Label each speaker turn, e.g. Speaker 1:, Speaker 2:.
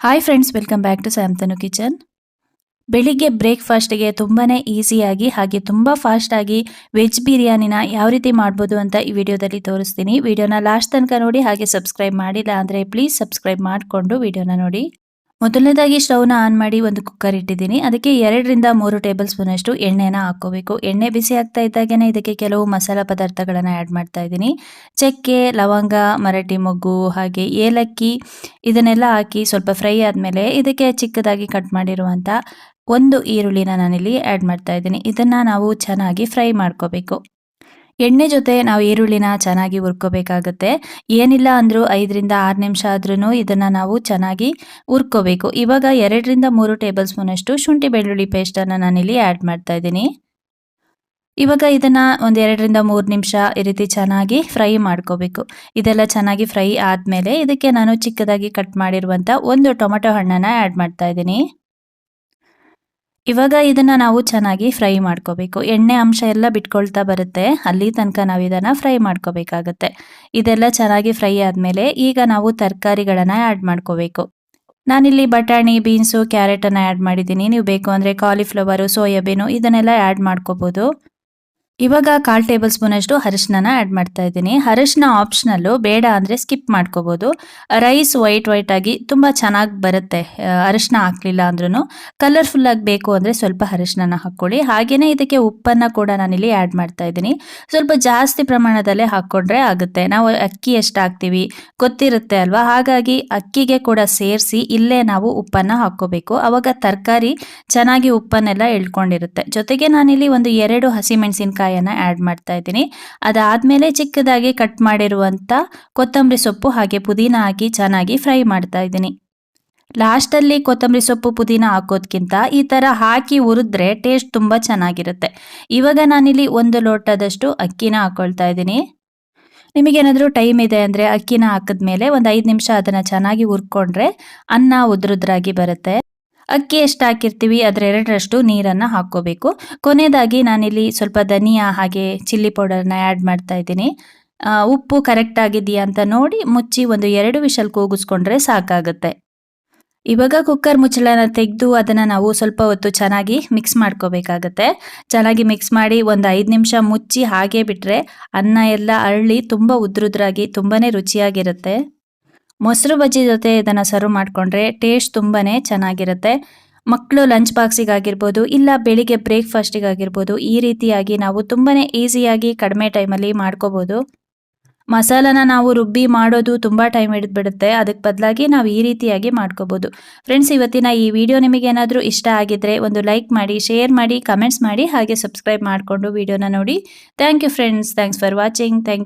Speaker 1: Hi friends welcome back to Samtanu kitchen ಬೆಳಿಗ್ಗೆ ಬ್ರೇಕ್ಫಾಸ್ಟ್ಗೆ ತುಂಬಾ ಈಸಿಯಾಗಿ ಹಾಗೆ ತುಂಬ ಫಾಸ್ಟಾಗಿ ವೆಜ್ ಬಿರಿಯಾನಿನ ಯಾವ ರೀತಿ ಮಾಡ್ಬೋದು ಅಂತ ಈ ವಿಡಿಯೋದಲ್ಲಿ ತೋರಿಸ್ತೀನಿ. ವಿಡಿಯೋನ ಲಾಸ್ಟ್ ತನಕ ನೋಡಿ ಹಾಗೆ ಸಬ್ಸ್ಕ್ರೈಬ್ ಮಾಡಿಲ್ಲ ಅಂದರೆ ಪ್ಲೀಸ್ ಸಬ್ಸ್ಕ್ರೈಬ್ ಮಾಡಿಕೊಂಡು ವಿಡಿಯೋನ ನೋಡಿ. ಮೊದಲನೇದಾಗಿ ಸ್ಟವ್ನ ಆನ್ ಮಾಡಿ ಒಂದು ಕುಕ್ಕರ್ ಇಟ್ಟಿದ್ದೀನಿ. ಅದಕ್ಕೆ ಎರಡರಿಂದ ಮೂರು ಟೇಬಲ್ ಸ್ಪೂನ್ ಅಷ್ಟು ಎಣ್ಣೆನ ಹಾಕೋಬೇಕು ಎಣ್ಣೆ ಬಿಸಿ ಆಗ್ತಾ ಇದ್ದಾಗೇನೆ ಇದಕ್ಕೆ ಕೆಲವು ಮಸಾಲೆ ಪದಾರ್ಥಗಳನ್ನು ಆ್ಯಡ್ ಮಾಡ್ತಾ ಇದ್ದೀನಿ. ಚಕ್ಕೆ, ಲವಂಗ, ಮರಾಠಿ ಮೊಗ್ಗು ಹಾಗೆ ಏಲಕ್ಕಿ ಇದನ್ನೆಲ್ಲ ಹಾಕಿ ಸ್ವಲ್ಪ ಫ್ರೈ ಆದಮೇಲೆ ಇದಕ್ಕೆ ಚಿಕ್ಕದಾಗಿ ಕಟ್ ಮಾಡಿರುವಂಥ ಒಂದು ಈರುಳ್ಳಿನ ನಾನಿಲ್ಲಿ ಆ್ಯಡ್ ಮಾಡ್ತಾ ಇದ್ದೀನಿ. ಇದನ್ನು ನಾವು ಚೆನ್ನಾಗಿ ಫ್ರೈ ಮಾಡ್ಕೋಬೇಕು. ಎಣ್ಣೆ ಜೊತೆ ನಾವು ಈರುಳ್ಳಿನ ಚೆನ್ನಾಗಿ ಹುರ್ಕೋಬೇಕಾಗುತ್ತೆ. ಏನಿಲ್ಲ ಅಂದರೂ ಐದರಿಂದ ಆರು ನಿಮಿಷ ಆದ್ರೂ ಇದನ್ನು ನಾವು ಚೆನ್ನಾಗಿ ಹುರ್ಕೋಬೇಕು. ಇವಾಗ ಎರಡರಿಂದ ಮೂರು ಟೇಬಲ್ ಸ್ಪೂನಷ್ಟು ಶುಂಠಿ ಬೆಳ್ಳುಳ್ಳಿ ಪೇಸ್ಟನ್ನು ನಾನಿಲ್ಲಿ ಆ್ಯಡ್ ಮಾಡ್ತಾ ಇದ್ದೀನಿ. ಇವಾಗ ಇದನ್ನು ಒಂದು ಎರಡರಿಂದ ಮೂರು ನಿಮಿಷ ಈ ರೀತಿ ಚೆನ್ನಾಗಿ ಫ್ರೈ ಮಾಡ್ಕೋಬೇಕು. ಇದೆಲ್ಲ ಚೆನ್ನಾಗಿ ಫ್ರೈ ಆದಮೇಲೆ ಇದಕ್ಕೆ ನಾನು ಚಿಕ್ಕದಾಗಿ ಕಟ್ ಮಾಡಿರುವಂಥ ಒಂದು ಟೊಮೆಟೊ ಹಣ್ಣನ್ನು ಆ್ಯಡ್ ಮಾಡ್ತಾ ಇದ್ದೀನಿ. ಇವಾಗ ಇದನ್ನ ನಾವು ಚೆನ್ನಾಗಿ ಫ್ರೈ ಮಾಡ್ಕೋಬೇಕು. ಎಣ್ಣೆ ಅಂಶ ಎಲ್ಲ ಬಿಟ್ಕೊಳ್ತಾ ಬರುತ್ತೆ. ಅಲ್ಲಿ ತನಕ ನಾವು ಇದನ್ನ ಫ್ರೈ ಮಾಡ್ಕೋಬೇಕಾಗತ್ತೆ. ಇದೆಲ್ಲ ಚೆನ್ನಾಗಿ ಫ್ರೈ ಆದಮೇಲೆ ಈಗ ನಾವು ತರಕಾರಿಗಳನ್ನ ಆ್ಯಡ್ ಮಾಡ್ಕೋಬೇಕು. ನಾನಿಲ್ಲಿ ಬಟಾಣಿ, ಬೀನ್ಸು, ಕ್ಯಾರೆಟನ್ನು ಆ್ಯಡ್ ಮಾಡಿದ್ದೀನಿ. ನೀವು ಬೇಕು ಅಂದರೆ ಕಾಲಿಫ್ಲವರು ಸೋಯಾಬೀನು ಇದನ್ನೆಲ್ಲ ಆ್ಯಡ್ ಮಾಡ್ಕೋಬೋದು. ಇವಾಗ ಕಾಲ್ ಟೇಬಲ್ ಸ್ಪೂನ್ ಅಷ್ಟು ಅರಿಶಿನ ಆ್ಯಡ್ ಮಾಡ್ತಾ ಇದ್ದೀನಿ. ಅರಿಶಿನ ಆಪ್ಷನಲ್ಲು ಬೇಡ ಅಂದರೆ ಸ್ಕಿಪ್ ಮಾಡ್ಕೋಬೋದು. ರೈಸ್ ವೈಟ್ ವೈಟ್ ಆಗಿ ತುಂಬ ಚೆನ್ನಾಗಿ ಬರುತ್ತೆ. ಅರಿಶಿನ ಹಾಕಲಿಲ್ಲ ಅಂದ್ರೂ ಕಲರ್ಫುಲ್ಲಾಗಿ ಬೇಕು ಅಂದರೆ ಸ್ವಲ್ಪ ಅರಿಶಿನ ಹಾಕ್ಕೊಳ್ಳಿ. ಹಾಗೆಯೇ ಇದಕ್ಕೆ ಉಪ್ಪನ್ನು ಕೂಡ ನಾನಿಲ್ಲಿ ಆ್ಯಡ್ ಮಾಡ್ತಾ ಇದ್ದೀನಿ. ಸ್ವಲ್ಪ ಜಾಸ್ತಿ ಪ್ರಮಾಣದಲ್ಲೇ ಹಾಕ್ಕೊಂಡ್ರೆ ಆಗುತ್ತೆ. ನಾವು ಅಕ್ಕಿ ಎಷ್ಟು ಹಾಕ್ತೀವಿ ಗೊತ್ತಿರುತ್ತೆ ಅಲ್ವಾ? ಹಾಗಾಗಿ ಅಕ್ಕಿಗೆ ಕೂಡ ಸೇರಿಸಿ ಇಲ್ಲೇ ನಾವು ಉಪ್ಪನ್ನು ಹಾಕ್ಕೋಬೇಕು. ಅವಾಗ ತರಕಾರಿ ಚೆನ್ನಾಗಿ ಉಪ್ಪನ್ನೆಲ್ಲ ಎಳ್ಕೊಂಡಿರುತ್ತೆ. ಜೊತೆಗೆ ನಾನಿಲ್ಲಿ ಒಂದು ಎರಡು ಹಸಿಮೆಣಸಿನ್ಕಾಯಿ ಕಾಯನ್ನು ಆ್ಯಡ್ ಮಾಡ್ತಾ ಇದ್ದೀನಿ. ಅದಾದಮೇಲೆ ಚಿಕ್ಕದಾಗಿ ಕಟ್ ಮಾಡಿರುವಂಥ ಕೊತ್ತಂಬರಿ ಸೊಪ್ಪು ಹಾಗೆ ಪುದೀನ ಹಾಕಿ ಚೆನ್ನಾಗಿ ಫ್ರೈ ಮಾಡ್ತಾ ಇದ್ದೀನಿ. ಲಾಸ್ಟಲ್ಲಿ ಕೊತ್ತಂಬರಿ ಸೊಪ್ಪು, ಪುದೀನ ಹಾಕೋದ್ಕಿಂತ ಈ ಥರ ಹಾಕಿ ಉರಿದ್ರೆ ಟೇಸ್ಟ್ ತುಂಬ ಚೆನ್ನಾಗಿರುತ್ತೆ. ಇವಾಗ ನಾನಿಲ್ಲಿ ಒಂದು ಲೋಟದಷ್ಟು ಅಕ್ಕಿನ ಹಾಕ್ಕೊಳ್ತಾ ಇದ್ದೀನಿ. ನಿಮಗೇನಾದರೂ ಟೈಮ್ ಇದೆ ಅಂದರೆ ಅಕ್ಕಿನ ಹಾಕಿದ್ಮೇಲೆ ಒಂದು ಐದು ನಿಮಿಷ ಅದನ್ನು ಚೆನ್ನಾಗಿ ಹುರ್ಕೊಂಡ್ರೆ ಅನ್ನ ಉದ್ರುದ್ರಾಗಿ ಬರುತ್ತೆ. ಅಕ್ಕಿ ಎಷ್ಟು ಹಾಕಿರ್ತೀವಿ ಅದರ ಎರಡರಷ್ಟು ನೀರನ್ನು ಹಾಕ್ಕೋಬೇಕು. ಕೊನೆಯದಾಗಿ ನಾನಿಲ್ಲಿ ಸ್ವಲ್ಪ ಧನಿಯಾ ಹಾಗೆ ಚಿಲ್ಲಿ ಪೌಡರ್ನ ಆ್ಯಡ್ ಮಾಡ್ತಾ ಇದ್ದೀನಿ. ಉಪ್ಪು ಕರೆಕ್ಟ್ ಆಗಿದೆಯಾ ಅಂತ ನೋಡಿ ಮುಚ್ಚಿ ಒಂದು ಎರಡು ವಿಷಲ್ ಕೂಗಿಸ್ಕೊಂಡ್ರೆ ಸಾಕಾಗುತ್ತೆ. ಇವಾಗ ಕುಕ್ಕರ್ ಮುಚ್ಚಳನ ತೆಗೆದು ಅದನ್ನು ನಾವು ಸ್ವಲ್ಪ ಹೊತ್ತು ಚೆನ್ನಾಗಿ ಮಿಕ್ಸ್ ಮಾಡ್ಕೋಬೇಕಾಗತ್ತೆ. ಚೆನ್ನಾಗಿ ಮಿಕ್ಸ್ ಮಾಡಿ ಒಂದು ಐದು ನಿಮಿಷ ಮುಚ್ಚಿ ಹಾಗೆ ಬಿಟ್ಟರೆ ಅನ್ನ ಎಲ್ಲ ಅರಳಿ ತುಂಬ ಉದ್ರುದ್ರಾಗಿ ತುಂಬಾ ರುಚಿಯಾಗಿರುತ್ತೆ. ಮೊಸರು ಬಜ್ಜಿ ಜೊತೆ ಇದನ್ನು ಸರ್ವ್ ಮಾಡಿಕೊಂಡ್ರೆ ಟೇಸ್ಟ್ ತುಂಬಾ ಚೆನ್ನಾಗಿರುತ್ತೆ. ಮಕ್ಕಳು ಲಂಚ್ ಬಾಕ್ಸಿಗಾಗಿರ್ಬೋದು ಇಲ್ಲ ಬೆಳಿಗ್ಗೆ ಬ್ರೇಕ್ಫಾಸ್ಟಿಗಾಗಿರ್ಬೋದು ಈ ರೀತಿಯಾಗಿ ನಾವು ತುಂಬಾ ಈಸಿಯಾಗಿ ಕಡಿಮೆ ಟೈಮಲ್ಲಿ ಮಾಡ್ಕೋಬೋದು. ಮಸಾಲನ ನಾವು ರುಬ್ಬಿ ಮಾಡೋದು ತುಂಬ ಟೈಮ್ ಹಿಡಿದ್ಬಿಡುತ್ತೆ. ಅದಕ್ಕೆ ಬದಲಾಗಿ ನಾವು ಈ ರೀತಿಯಾಗಿ ಮಾಡ್ಕೋಬೋದು. ಫ್ರೆಂಡ್ಸ್ ಇವತ್ತಿನ ಈ ವಿಡಿಯೋ ನಿಮಗೇನಾದರೂ ಇಷ್ಟ ಆಗಿದ್ರೆ ಒಂದು ಲೈಕ್ ಮಾಡಿ ಶೇರ್ ಮಾಡಿ ಕಮೆಂಟ್ಸ್ ಮಾಡಿ, ಹಾಗೆ ಸಬ್ಸ್ಕ್ರೈಬ್ ಮಾಡಿಕೊಂಡು ವಿಡಿಯೋನ ನೋಡಿ. Thank you friends thanks for watching thank